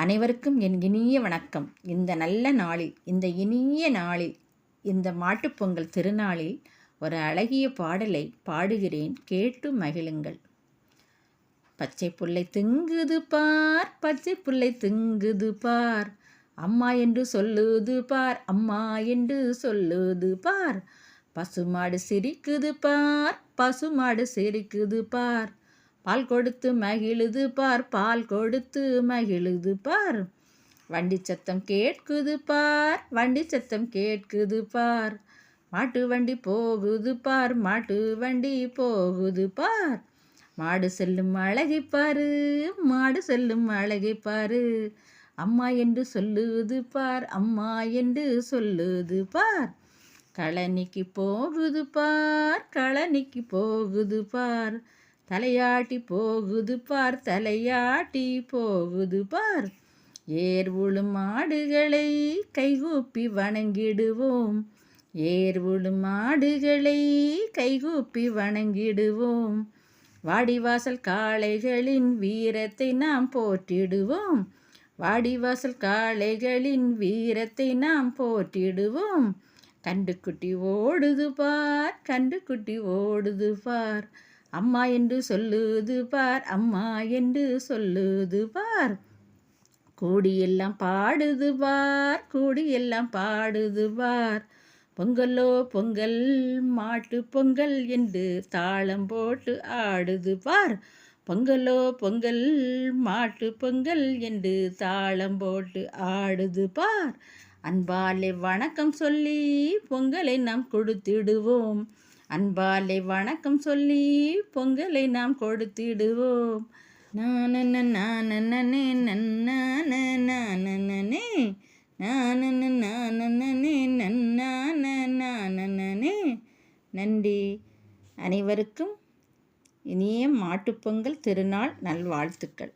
அனைவருக்கும் என் இனிய வணக்கம். இந்த நல்ல நாளில் இந்த இனிய நாளில் இந்த மாட்டுப்பொங்கல் திருநாளில் ஒரு அழகிய பாடலை பாடுகிறேன். கேட்டு மகிழுங்கள். பச்சை புல்லை திங்குது பார் பச்சை புல்லை திங்குது பார். அம்மா என்று சொல்லுது பார் அம்மா என்று சொல்லுது பார். பசுமாடு சிரிக்குது பார் பசுமாடு சிரிக்குது பார். பால் கொடுத்து மகிழுது பார் பால் கொடுத்து மகிழுது பார். வண்டி சத்தம் கேட்குது பார் வண்டி சத்தம் கேட்குது பார். மாட்டு வண்டி போகுது பார் மாட்டு வண்டி போகுது பார். மாடு செல்லும் அழகை பாரு மாடு செல்லும் அழகை பாரு. அம்மா என்று சொல்லுது பார் அம்மா என்று சொல்லுது பார். கழனிக்கு போகுது பார் கழனிக்கு போகுது பார். தலையாட்டி போகுது பார் தலையாட்டி போகுது பார். ஏர் உளும் மாடுகளை கைகூப்பி வணங்கிடுவோம். ஏர் உளும் மாடுகளை கைகூப்பி வணங்கிடுவோம். வாடிவாசல் காளைகளின் வீரத்தை நாம் போற்றிடுவோம். வாடிவாசல் காளைகளின் வீரத்தை நாம் போற்றிடுவோம். கண்டுக்குட்டி ஓடுது பார் கண்டுக்குட்டி ஓடுது பார். அம்மா என்று சொல்லுது பார் அம்மா என்று சொல்லுது பார். கூடியெல்லாம் பாடுது பார் கூடியெல்லாம் பாடுது பார். பொங்கலோ பொங்கல் மாட்டு பொங்கல் என்று தாளம் போட்டு ஆடுது பார். பொங்கலோ பொங்கல் மாட்டு பொங்கல் என்று தாளம் போட்டு ஆடுது பார். அன்பாலே வணக்கம் சொல்லி பொங்கலை நாம் கொடுத்திடுவோம். அன்பாலே வணக்கம் சொல்லி பொங்கலை நாம் கொடுத்திடுவோம் நானே நானே நன்னானே நானே நானே நானே நன்றி அனைவருக்கும் இனிய மாட்டுப்பொங்கல் திருநாள் நல்வாழ்த்துக்கள்